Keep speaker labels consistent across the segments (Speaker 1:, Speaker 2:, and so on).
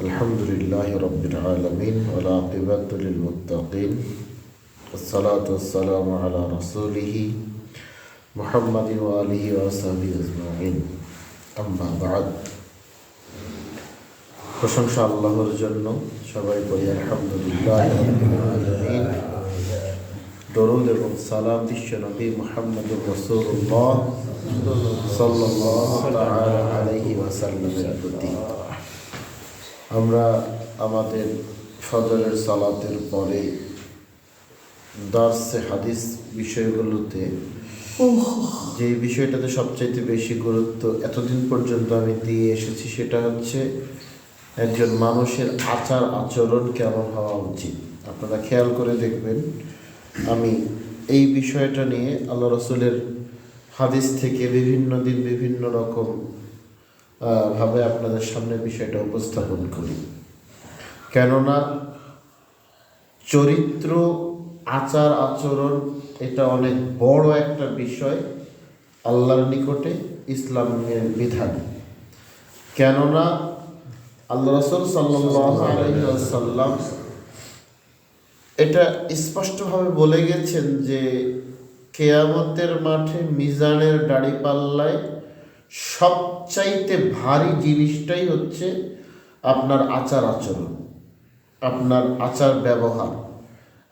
Speaker 1: الحمد لله رب العالمين والعاقبة للمتقين والصلاة والسلام على رسوله محمد وآله وصحبه أجمعين أما بعد প্রশংসা আল্লাহর জন্য সবাই বলি আলহামদুলিল্লাহ রাব্বিল আলামিন দরুদ এবং সালাম বিশ্ব নবী মুহাম্মদুর রাসূলুল্লাহ সাল্লাল্লাহু তাআলা আলাইহি ওয়াসাল্লামের প্রতি আমরা আমাদের ফজরের সালাতের পরে দার্সে হাদিস বিষয়গুলোতে যে বিষয়টাতে সবচাইতে বেশি গুরুত্ব এতদিন পর্যন্ত আমি দিয়ে এসেছি সেটা হচ্ছে একজন মানুষের আচার আচরণ কেমন হওয়া উচিত। আপনারা খেয়াল করে দেখবেন আমি এই বিষয়টা নিয়ে আল্লাহ রসুলের হাদিস থেকে বিভিন্ন দিন বিভিন্ন রকম ভাবে আপনাদের সামনে বিষয়টা উপস্থাপন করি। কেননা চরিত্র, আচার, আচরণ, এটা অনেক বড় একটা বিষয় আল্লাহর নিকটে, ইসলামের বিধান। কেননা আল্লাহ রসুল সাল্লাম এটা স্পষ্টভাবে বলে গেছেন যে কেয়ামতের মাঠে মিজানের দাড়ি পাল্লায় সবচাইতে ভারী জিনিসটাই হচ্ছে আপনার আচার আচরণ, আপনার আচার ব্যবহার,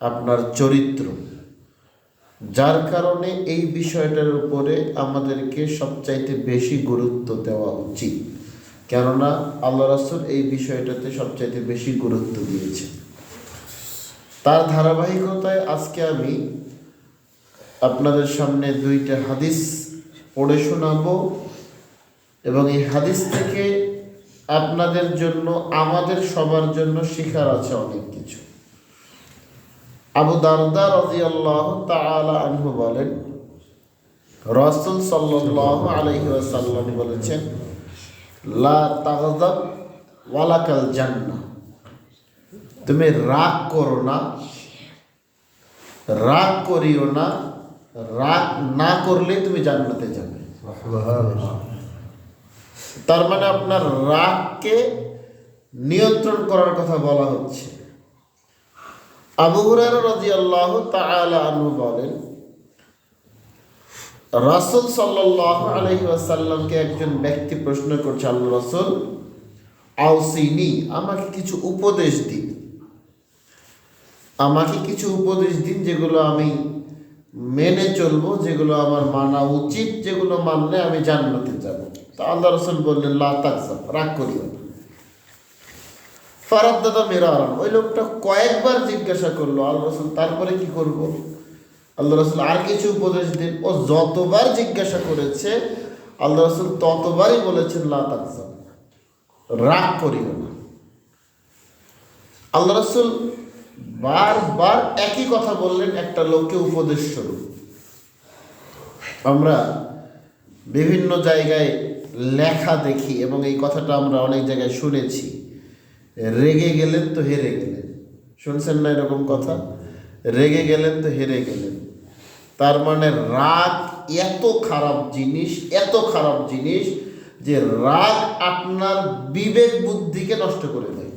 Speaker 1: আপনার চরিত্র। যার কারণে এই বিষয়টার উপরে আমাদেরকে সবচাইতে বেশি গুরুত্ব দেওয়া উচিত। কেননা আল্লাহ রাসূল এই বিষয়টাতে সবচাইতে বেশি গুরুত্ব দিয়েছে। তার ধারাবাহিকতায় আজকে আমি আপনাদের সামনে দুইটা হাদিস পড়ে শোনাবো। এবং এই হাদিস থেকে আপনাদের জন্য, আমাদের সবার জন্য শিখার আছে অনেক কিছু। আবু দারদা রাদিয়াল্লাহু তাআলা আনহু বলেন, রাসূল সাল্লাল্লাহু আলাইহি ওয়াসাল্লাম বলেছেন, লা তাগযাব ওয়ালাকাল তুমি রাগ করো না, রাগ করিও না, রাগ না করলে তুমি জান্নাতে যাবে। তার মানে আপনার রাগকে নিয়ন্ত্রণ করার কথা বলা হচ্ছে। আবু হুরায়রা রাদিয়াল্লাহু তাআলা আনহু বলেন, রাসূল সাল্লাল্লাহু আলাইহি ওয়াসাল্লামকে একজন ব্যক্তি প্রশ্ন করছে, আল্লাহ রাসূল আউসিনি আমাকে কিছু উপদেশ দিন। আমাকে কিছু উপদেশ দিন যেগুলো আমি মেনে চলবো, যেগুলো আমার মানা উচিত, যেগুলো মানলে আমি জান্নাতে তা আল্লাহ রসুল বললেন, লা তাকসাব রাগ করিও না। ফারাদ্দাদা মেরারান, ওই লোকটা কয়েকবার জিজ্ঞাসা করল, আল্লাহ রসুল, তারপরে কি করব? আল্লাহ রসুল, আর কিছু উপদেশ দিন। ও যতবার জিজ্ঞাসা করেছে, আল্লাহ রসুল ততবারই বলেছেন, লা রাগ করিও না। আল্লাহ রসুল বারবার একই কথা বললেন, একটা লোককে উপদেশ স্বরূপ। আমরা বিভিন্ন জায়গায় লেখা দেখি, এবং এই কথাটা আমরা অনেক জায়গায় শুনেছি। রেগে গেলেন তো হেরে গেলেন। শুনছেন না এরকম কথা? রেগে গেলেন তো হেরে গেলেন। তার মানে রাগ এত খারাপ জিনিস, এত খারাপ জিনিস যে রাগ আপনার বিবেক বুদ্ধিকে নষ্ট করে দেয়।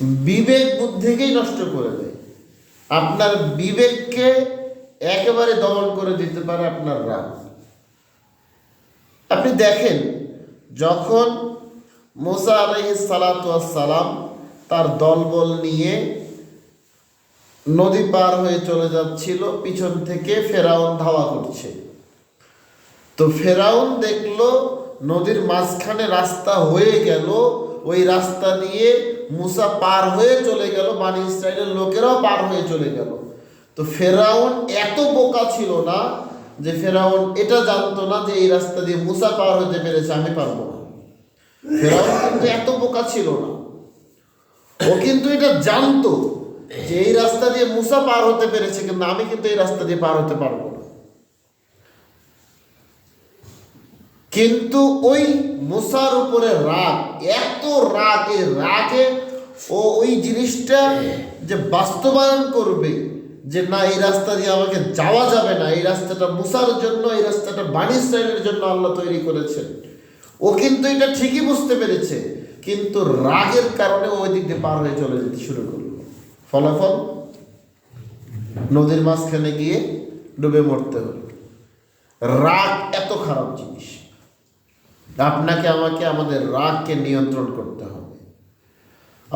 Speaker 1: বিবেক বুদ্ধিকেই নষ্ট করে দেয়। আপনার বিবেককে একেবারে দমন করে দিতে পারে আপনার রাগ। আপনি দেখেন, যখন মোসা আলহি সালাম তার দলবল নিয়ে নদী পার হয়ে চলে যাচ্ছিল, পিছন থেকে ফেরাউন ধাওয়া করছে। তো ফেরাউন দেখল নদীর মাঝখানে রাস্তা হয়ে গেল, ওই রাস্তা দিয়ে মুসা পার হয়ে চলে গেল, বানি ইসরায়েলের লোকেরাও পার হয়ে চলে গেল। তো ফেরাউন এত বোকা ছিল না যে ফেরাউন এটা জানতো না যে এই রাস্তা দিয়ে মুসা পার হতে পেরেছে, আমি পারব না। ফেরাউন কিন্তু এত বোকা ছিল না। ও কিন্তু এটা জানতো যে এই রাস্তা দিয়ে মুসা পার হতে পেরেছে, কিন্তু আমি কিন্তু এই রাস্তা দিয়ে পার হতে পারব না। কিন্তু ওই মুসার উপরে রাগ, এত রাগে রাগে ও ওই জিনিসটা যে বাস্তবায়ন করবে যে না, এই রাস্তা দিয়ে আমাকে যাওয়া যাবে না, এই রাস্তাটা মুসার জন্য, এই রাস্তাটা বাণী ইসরায়েলের জন্য আল্লাহ তৈরি করেছেন। ও কিন্তু এটা ঠিকই বুঝতে পেরেছে, কিন্তু রাগের কারণে ওই দিক দিয়ে পার হয়ে চলে যেতে শুরু করল। ফলাফল? নদীর মাঝখানে গিয়ে ডুবে মরতে হলো। রাগ এত খারাপ জিনিস। আপনাকে, আমাকে, আমাদের রাগকে নিয়ন্ত্রণ করতে হবে।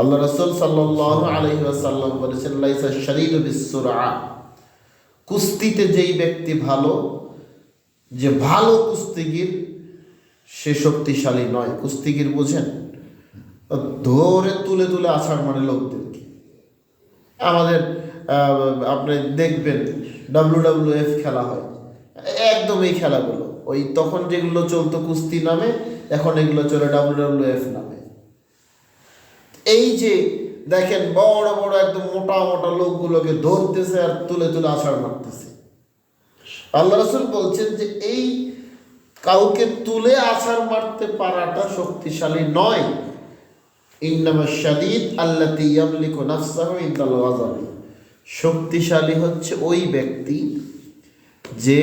Speaker 1: আল্লাহ রসুল সাল্লাহ আলহি আসাল্লাম বলেছেন, লাইসা শরীর বিশ্বরা কুস্তিতে যেই ব্যক্তি ভালো, যে ভালো কুস্তিগির, সে শক্তিশালী নয়। কুস্তিগির বোঝেন? ধরে তুলে তুলে আছাড় মানে লোকদেরকে। আমাদের আপনি দেখবেন ডাব্লিউ ডাব্লিউ এফ খেলা হয়। একদম এই খেলাগুলো। ওই তখন যেগুলো চলতো কুস্তি নামে, এখন এগুলো চলে ডাব্লিউ ডাব্লিউ এফ নামে। এই যে দেখেন বড় বড় একদম মোটা মোটা লোকগুলোকে ধরতেছে আর তুলে তুলে আছাড় মারতেছে। আল্লাহ রসুল বলছেন যে এই কাউকে তুলে আছাড় মারতে পারাটা শক্তিশালী নয়। ইন্নামা আল্লাতি ইয়ামলিকু নাফসাহু ইনদাল শক্তিশালী হচ্ছে ওই ব্যক্তি যে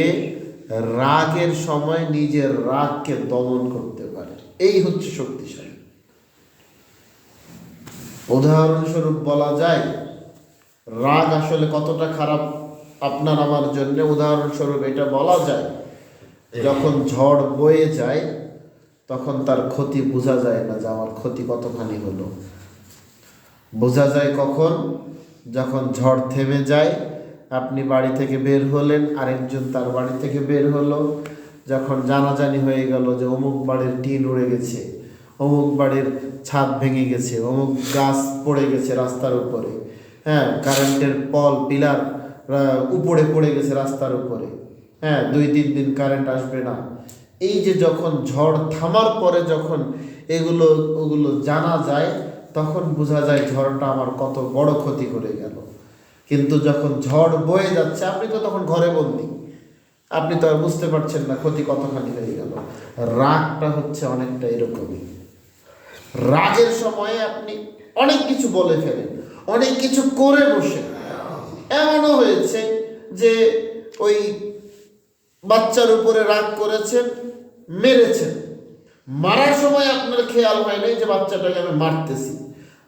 Speaker 1: রাগের সময় নিজের রাগকে দমন করতে পারে। এই হচ্ছে শক্তিশালী। উদাহরণস্বরূপ বলা যায়, রাগ আসলে কতটা খারাপ আপনার আমার জন্য? উদাহরণস্বরূপ এটা বলা যায়, যখন ঝড় বয়ে যায়, তখন তার ক্ষতি বোঝা যায় না যে আমার ক্ষতি কতখানি হলো। বোঝা যায় কখন? যখন ঝড় থেমে যায়, আপনি বাড়ি থেকে বের হলেন, আরেকজন তার বাড়ি থেকে বের হলো, যখন জানাজানি হয়ে গেল যে অমুক বাড়ির টিন উড়ে গেছে। অমুক বাড়ির ছাদ ভেঙে গেছে, অমুক গাছ পড়ে গেছে রাস্তার উপরে হ্যাঁ কারেন্টের পল পিলার উপরে পড়ে গেছে রাস্তার উপরে হ্যাঁ দুই তিন দিন কারেন্ট আসবে না। এই যে যখন ঝড় থামার পরে যখন এগুলো, ওগুলো জানা যায়, তখন বোঝা যায় ঝড়টা আমার কত বড় ক্ষতি করে গেল। কিন্তু যখন ঝড় বয়ে যাচ্ছে, আপনি তো তখন ঘরে বন্দি। আপনি তো আর বুঝতে পারছেন না ক্ষতি কতখানি হয়ে গেল। রাগটা হচ্ছে অনেকটা এরকমই। রাগের সময়ে আপনি অনেক কিছু বলে ফেলেন, অনেক কিছু করে বসে এমনও হয়েছে যে ওই বাচ্চার উপরে রাগ করেছেন, মেরেছেন। মারার সময় আপনার খেয়াল হয় নাই যে বাচ্চাটাকে আমি মারতেছি।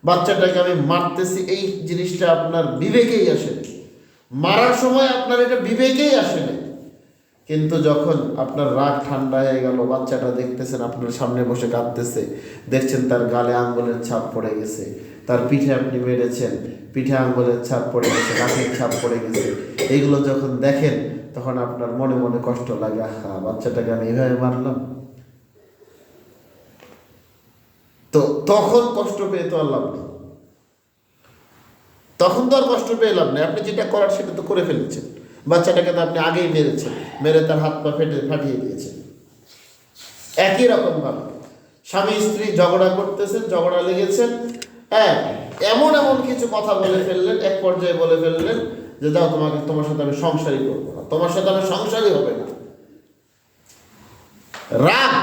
Speaker 1: বাচ্চাটাকে আমি মারতেছি, এই জিনিসটা আপনার বিবেকেই আসে না। মারার সময় আপনার এটা বিবেকেই আসে না কিন্তু যখন আপনার রাগ ঠান্ডা হয়ে গেল, বাচ্চাটা দেখতেছেন, আপনার সামনে বসে কাঁদতেছে, দেখছেন তার গালে আঙ্গুলের ছাপ পড়ে গেছে, তার পিঠে আপনি মেরেছেন, পিঠে আঙ্গুলের ছাপ পড়ে গেছে গাছের ছাপ পড়ে গেছে এইগুলো যখন দেখেন, তখন আপনার মনে মনে কষ্ট লাগে, আহা, বাচ্চাটাকে আমি এভাবে মারলাম? তো তখন কষ্ট পেয়ে তো আর লাভ নেই। তখন তো আর কষ্ট পেয়ে লাভ নেই। আপনি যেটা করার সেটা তো করে ফেলেছেন। বাচ্চাটাকে তো আপনি আগেই মেরেছেন, মেরে তার হাত পা ফেটে, ফাটিয়ে দিয়েছেন। একই রকম ভাবে স্বামী স্ত্রী ঝগড়া করতেছেন, ঝগড়া লেগেছেন। হ্যাঁ এমন এমন কিছু কথা বলে ফেললেন, এক পর্যায়ে বলে ফেললেন যে দাও তোমাকে, তোমার সাথে আমি সংসারই করব না, তোমার সাথে আমি সংসারই হবে না। রাগ।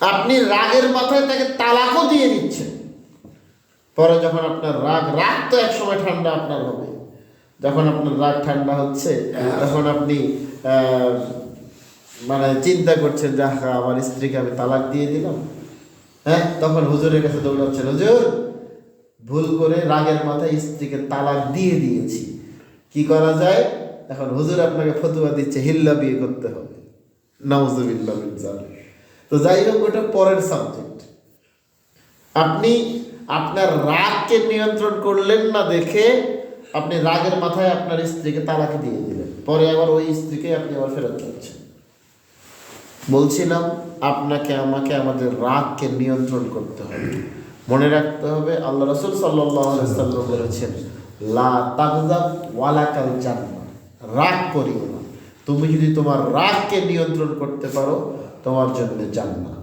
Speaker 1: আপনি রাগের মাথায় তাকে তালাকও দিয়ে দিচ্ছেন। পরে যখন আপনার রাগ রাগ তো এক সময় ঠান্ডা আপনার হবে। যখন আপনার রাগ ঠান্ডা হচ্ছে তখন আপনি মানে চিন্তা করছেন যে আমার স্ত্রীকে আমি তালাক দিয়ে দিলাম। হ্যাঁ তখন হুজুরের কাছে দৌড়াচ্ছেন হুজুর ভুল করে রাগের মাথায় স্ত্রীকে তালাক দিয়ে দিয়েছি। কি করা যায়? এখন হুজুর আপনাকে ফতুয়া দিচ্ছে হিল্লা বিয়ে করতে হবে। নাউজুবিল্লাহ মিন তো যাই হোক ওটা পরের সাবজেক্ট আপনি আপনার রাগকে নিয়ন্ত্রণ করলেন না দেখে আপনি রাগের মাথায় আপনার স্ত্রীকে তালাকে দিয়ে দিলেন। পরে আবার ওই স্ত্রীকে আপনি আবার ফেরত যাচ্ছেন বলছিলাম, আপনাকে, আমাকে আমাদের রাগকে নিয়ন্ত্রণ করতে হবে। মনে রাখতে হবে, আল্লাহ রসুল সাল্লাম বলেছেন, লা রাগ করিও না। তুমি যদি তোমার রাগকে নিয়ন্ত্রণ করতে পারো, তোমার জন্য জান্নাত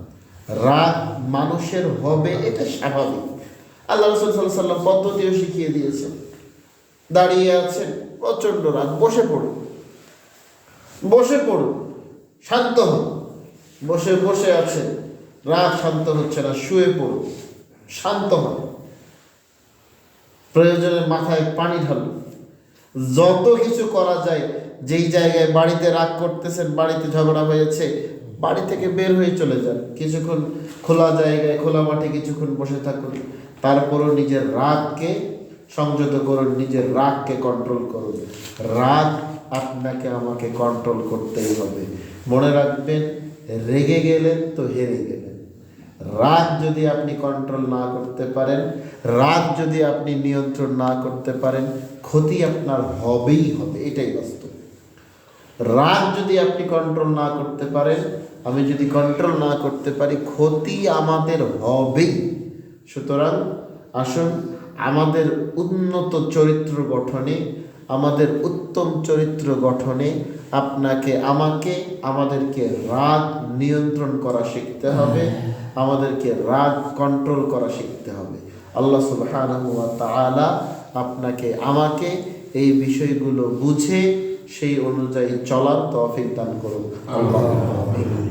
Speaker 1: রাগ মানুষের হবে, এটা স্বাভাবিক। আল্লাহ রসুল সাল্লাহ সাল্লাম পদ্ধতিও শিখিয়ে দিয়েছেন। দাঁড়িয়ে আছেন, প্রচণ্ড রাগ বসে পড়ুন। বসে পড়ুন। শান্ত হন। বসে বসে আছেন। রাগ শান্ত হচ্ছে না, শুয়ে পড়ুন। শান্ত হন। প্রয়োজনে মাথায় পানি ঢালুন। যত কিছু করা যায়, যেই জায়গায় বাড়িতে রাগ করতেছেন, বাড়িতে ঝগড়া হয়েছে বাড়ি থেকে বের হয়ে চলে যান। কিছুক্ষণ খোলা জায়গায়, খোলা মাঠে কিছুক্ষণ বসে থাকুন। তারপরও নিজের রাগকে সংযত করুন, নিজের রাগকে কন্ট্রোল করুন। রাগ আপনাকে, আমাকে কন্ট্রোল করতেই হবে। মনে রাখবেন, রেগে গেলেন তো হেরে গেলেন। রাগ যদি আপনি কন্ট্রোল না করতে পারেন, রাগ যদি আপনি নিয়ন্ত্রণ না করতে পারেন, ক্ষতি আপনার হবেই হবে। এটাই বাস্তব। রাগ যদি আপনি কন্ট্রোল না করতে পারেন আমি যদি কন্ট্রোল না করতে পারি ক্ষতি আমাদের হবেই। সুতরাং আসুন আমাদের উন্নত চরিত্র গঠনে আমাদের উত্তম চরিত্র গঠনে আপনাকে আমাকে আমাদেরকে রাগ নিয়ন্ত্রণ করা শিখতে হবে আমাদেরকে রাগ কন্ট্রোল করা শিখতে হবে। আল্লাহ তাআলা আপনাকে আমাকে এই বিষয়গুলো বুঝে সেই অনুযায়ী চলার তৌফিক দান করুন। আল্লাহ